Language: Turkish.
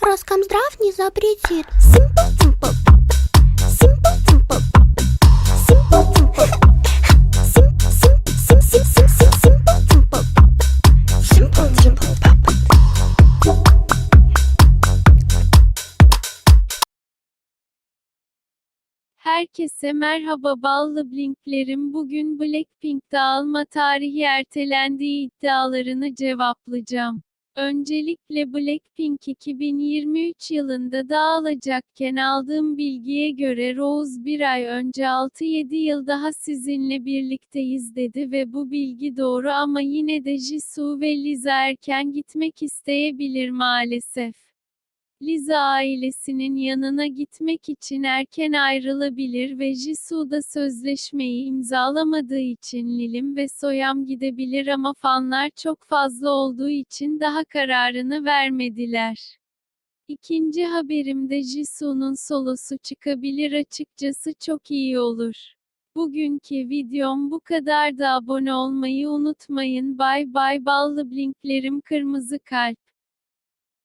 Раскомздрав не запретит. Симпл-тимпл. Herkese merhaba ballı blinklerim bugün Blackpink dağılma tarihi ertelendiği iddialarını cevaplayacağım. Öncelikle Blackpink 2023 yılında dağılacakken aldığım bilgiye göre Rose bir ay önce 6-7 yıl daha sizinle birlikteyiz dedi ve bu bilgi doğru ama yine de Jisoo ve Liza erken gitmek isteyebilir maalesef. Liza ailesinin yanına gitmek için erken ayrılabilir ve Jisoo da sözleşmeyi imzalamadığı için Lilim ve Soyam gidebilir ama fanlar çok fazla olduğu için daha kararını vermediler. İkinci haberimde Jisoo'nun solosu çıkabilir açıkçası çok iyi olur. Bugünkü videom bu kadar da abone olmayı unutmayın. Bay bay ballı blinklerim kırmızı kalp.